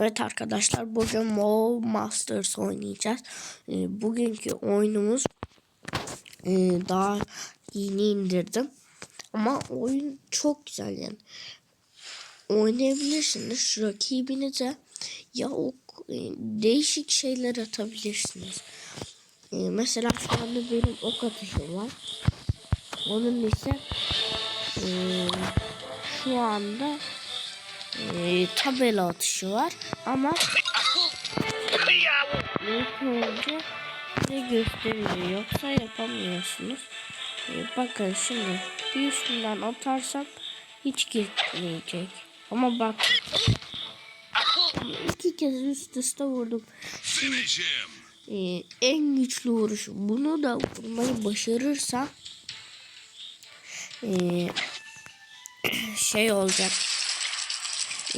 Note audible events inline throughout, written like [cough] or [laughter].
Evet arkadaşlar bugün Mall Masters oynayacağız. Ee, bugünkü oyunumuz e, daha yeni indirdim. Ama oyun çok güzel yani. Oynayabilirsiniz. Rakibinize ya o e, değişik şeyler atabilirsiniz. E, mesela şu anda benim ok atışım var. Onun ise e, şu anda e, tabela atışı var ama ilk önce size gösteriyor yoksa yapamıyorsunuz. E, bakın şimdi bir üstünden atarsam hiç gitmeyecek. Ama bak iki kez üst üste vurdum. Şimdi, e, en güçlü vuruş. Bunu da vurmayı başarırsam e, şey olacak.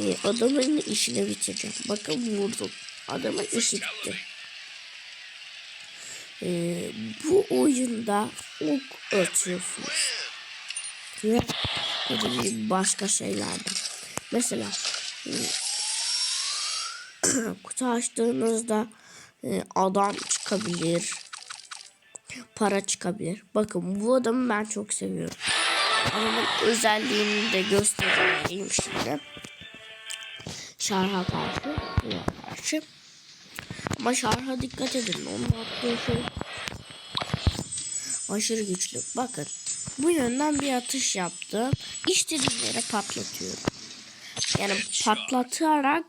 E, adamın işini bitireceğim. Bakın vurdum. Adamın işi bitti. E, bu oyunda ok atıyorsunuz. Ve başka şeylerden. Mesela e, [clears throat] kutu açtığınızda e, adam çıkabilir. Para çıkabilir. Bakın bu adamı ben çok seviyorum. Adamın özelliğini de göstereyim şimdi. Şarha karşı. buna karşı. Ama şarha dikkat edin. Onun attığı şey aşırı güçlü. Bakın. Bu yönden bir atış yaptım. İstediğim yere patlatıyorum. Yani patlatarak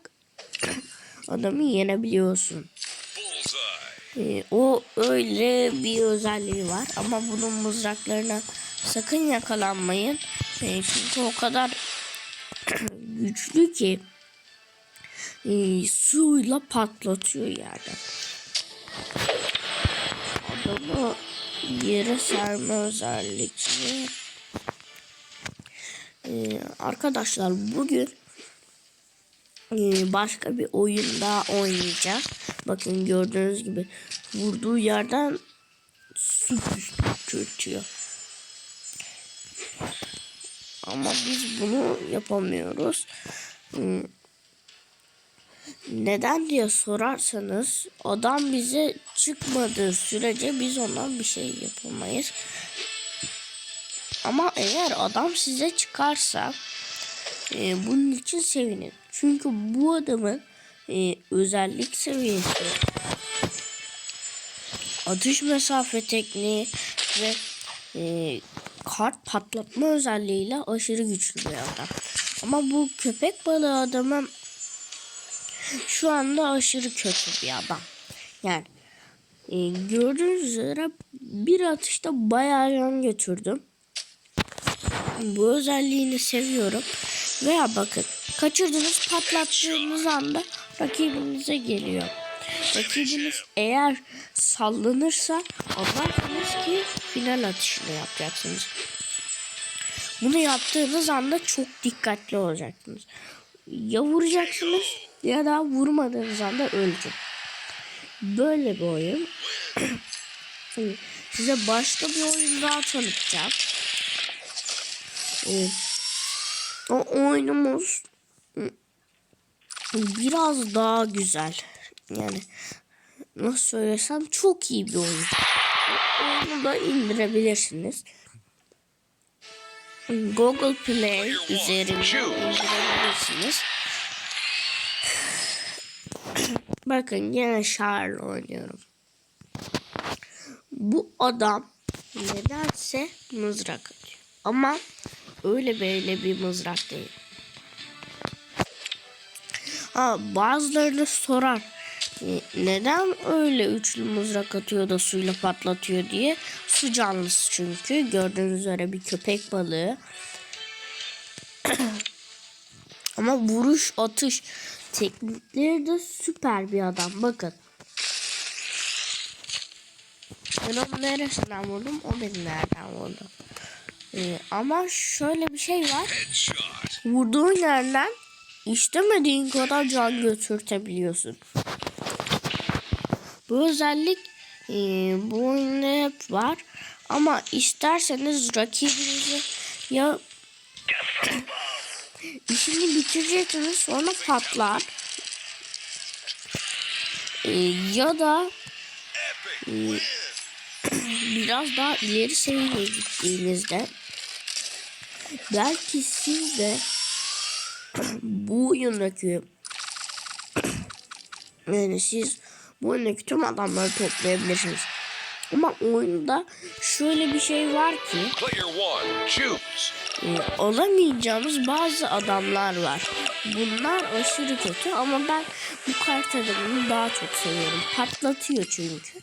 adamı yenebiliyorsun. Ee, o öyle bir özelliği var ama bunun mızraklarına sakın yakalanmayın. Ee, çünkü o kadar [clears throat] güçlü ki e, suyla patlatıyor yerden. Adamı yere serme özellikle. Ee, arkadaşlar bugün e, başka bir oyun daha oynayacağız. Bakın gördüğünüz gibi vurduğu yerden su püskürtüyor. Ama biz bunu yapamıyoruz. Hmm. Neden diye sorarsanız adam bize çıkmadığı sürece biz ondan bir şey yapamayız. Ama eğer adam size çıkarsa e, bunun için sevinin. Çünkü bu adamın e, özellik seviyesi atış mesafe tekniği ve e, kart patlatma özelliğiyle aşırı güçlü bir adam. Ama bu köpek balığı adamın şu anda aşırı kötü bir adam. Yani e, gördüğünüz üzere bir atışta bayağı yan götürdüm. Bu özelliğini seviyorum. Veya bakın kaçırdınız patlattığınız anda rakibinize geliyor. Rakibiniz eğer sallanırsa anlarsınız ki final atışını yapacaksınız. Bunu yaptığınız anda çok dikkatli olacaksınız. Ya vuracaksınız ya da vurmadığınız anda ölecek. Böyle bir oyun. [clears throat] Size başka bir oyun daha tanıtacağım. Ee, o oyunumuz biraz daha güzel. Yani nasıl söylesem çok iyi bir oyun. O oyunu da indirebilirsiniz. Google Play üzerinden indirebilirsiniz. Bakın yine Charles oynuyorum. Bu adam nedense mızrak atıyor. Ama öyle böyle bir mızrak değil. Ha, bazıları sorar. "E, Neden öyle üçlü mızrak atıyor da suyla patlatıyor diye. Su canlısı çünkü. Gördüğünüz üzere bir köpek balığı. [clears throat] Ama vuruş atış teknikleri de süper bir adam. Bakın. Ben onun neresinden vurdum? O beni nereden vurdu? Ee, ama şöyle bir şey var. Vurduğun yerden istemediğin kadar can götürtebiliyorsun. Bu özellik e, bu oyunda hep var. Ama isterseniz rakibinizi ya işini bitireceksiniz sonra patlar. Ee, ya da win. [clears throat] biraz daha ileri seviyeye gittiğinizde belki siz de [clears throat] bu oyundaki [clears throat] yani siz bu oyundaki tüm adamları toplayabilirsiniz. Ama oyunda şöyle bir şey var ki. Olamayacağımız bazı adamlar var. Bunlar aşırı kötü ama ben bu kart adamını daha çok seviyorum. Patlatıyor çünkü.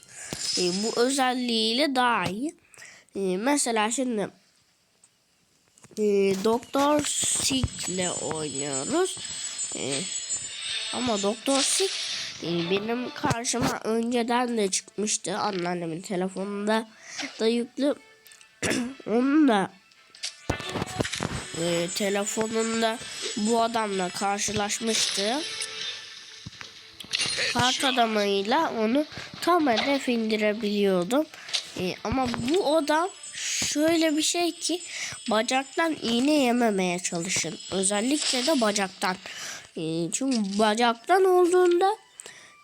E, bu özelliğiyle daha iyi. E, mesela şimdi e, Doktor Sick'le oynuyoruz. Ama Doktor Sick e, benim karşıma önceden de çıkmıştı. Anneannemin telefonunda da yüklü. [clears throat] Onun da e, telefonunda bu adamla karşılaşmıştı. Kart adamıyla onu tam hedef indirebiliyordum. E, ama bu adam şöyle bir şey ki bacaktan iğne yememeye çalışın. Özellikle de bacaktan. E, çünkü bacaktan olduğunda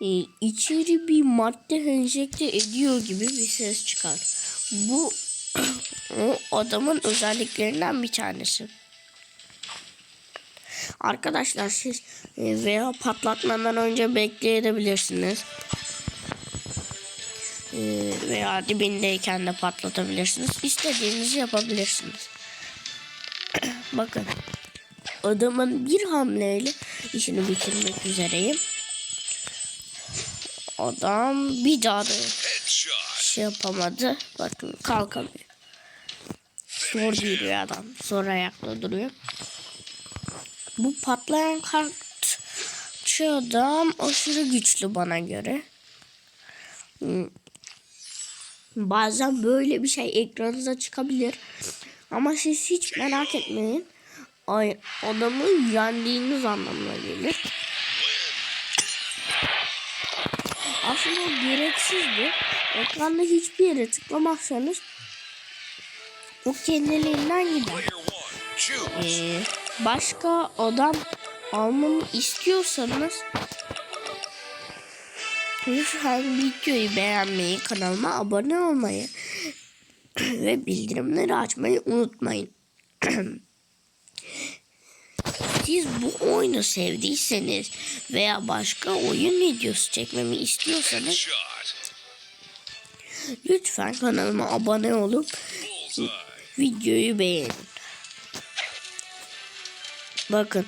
e, içeri bir madde enjekte ediyor gibi bir ses çıkar. Bu o adamın özelliklerinden bir tanesi. Arkadaşlar siz e, veya patlatmadan önce bekleyebilirsiniz. E, veya dibindeyken de patlatabilirsiniz. İstediğinizi yapabilirsiniz. [clears throat] Bakın. Adamın bir hamleyle işini bitirmek üzereyim. Adam bir daha da şey yapamadı. Bakın kalkamıyor. Zor yürüyor adam. Zor ayakta duruyor. Bu patlayan kartçı adam aşırı güçlü bana göre. Hmm. Bazen böyle bir şey ekranınıza çıkabilir. Ama siz hiç merak etmeyin. Ay, adamı yendiğiniz anlamına gelir. Aslında gereksizdi. Ekranda hiçbir yere tıklamazsanız o kendiliğinden gider. Ee, başka adam almamı istiyorsanız lütfen videoyu beğenmeyi, kanalıma abone olmayı [clears throat] ve bildirimleri açmayı unutmayın. [clears throat] Siz bu oyunu sevdiyseniz veya başka oyun videosu çekmemi istiyorsanız lütfen kanalıma abone olup. Videoyu beğenin. Bakın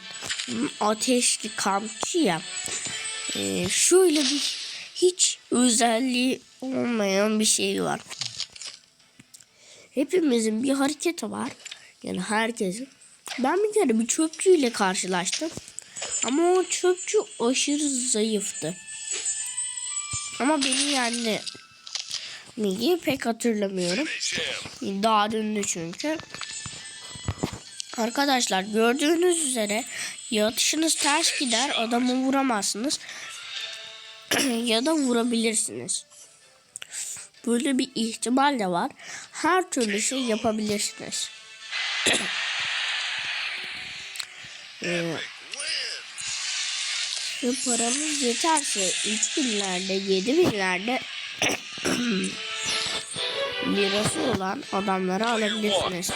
ateşli kampçı ya. Ee, şöyle bir hiç özelliği olmayan bir şey var. Hepimizin bir hareketi var. Yani herkesin. Ben bir kere bir çöpçüyle karşılaştım. Ama o çöpçü aşırı zayıftı. Ama beni yendi. Niye pek hatırlamıyorum. Daha döndü çünkü. Arkadaşlar gördüğünüz üzere ya atışınız ters gider adamı vuramazsınız [clears throat] ya da vurabilirsiniz. Böyle bir ihtimal de var. Her türlü şey yapabilirsiniz. [clears throat] Ee, paramız yeterse 3000'lerde 7000'lerde lirası olan adamları alabilirsiniz.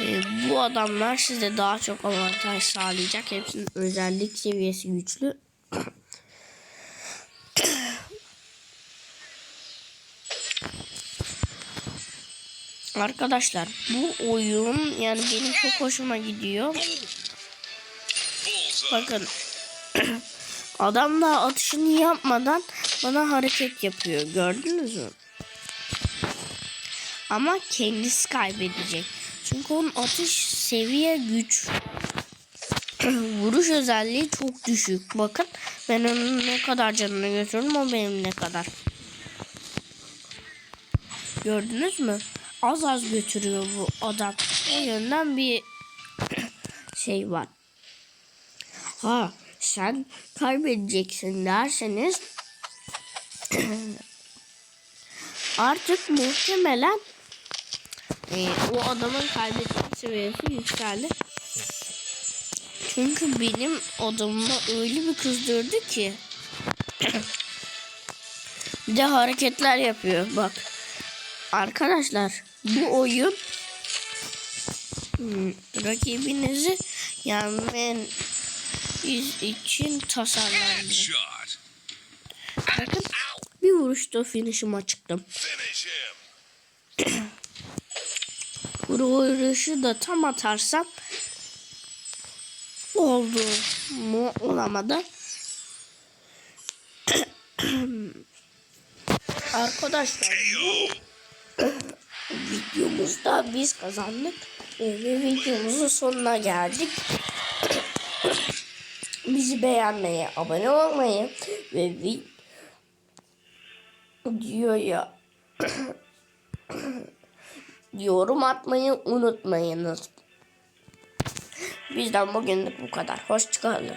Ee, bu adamlar size daha çok avantaj sağlayacak. Hepsinin özellik seviyesi güçlü. Arkadaşlar bu oyun yani benim çok hoşuma gidiyor. Bakın adam da atışını yapmadan bana hareket yapıyor. Gördünüz mü? Ama kendisi kaybedecek. Çünkü onun atış seviye güç. [clears throat] Vuruş özelliği çok düşük. Bakın ben onun ne kadar canını götürdüm o benim ne kadar. Gördünüz mü? Az az götürüyor bu adam. O yönden bir [clears throat] şey var. Ha sen kaybedeceksin derseniz [clears throat] artık muhtemelen e, o adamın kaybetme seviyesi yükseldi. Çünkü benim odamda öyle bir kızdırdı ki. [clears throat] bir de hareketler yapıyor bak. Arkadaşlar bu oyun hmm, rakibinizi yenmen için tasarlandı. Bakın bir vuruşta finish'ime çıktım. Finish him. [clears throat] Vuruşu da tam atarsam oldu mu olamadı. [clears throat] Arkadaşlar bu [clears throat] videomuzda biz kazandık ve videomuzun sonuna geldik. Bizi beğenmeyi, abone olmayı ve videoya [coughs] yorum atmayı unutmayınız. Bizden bugünlük bu kadar. Hoşçakalın.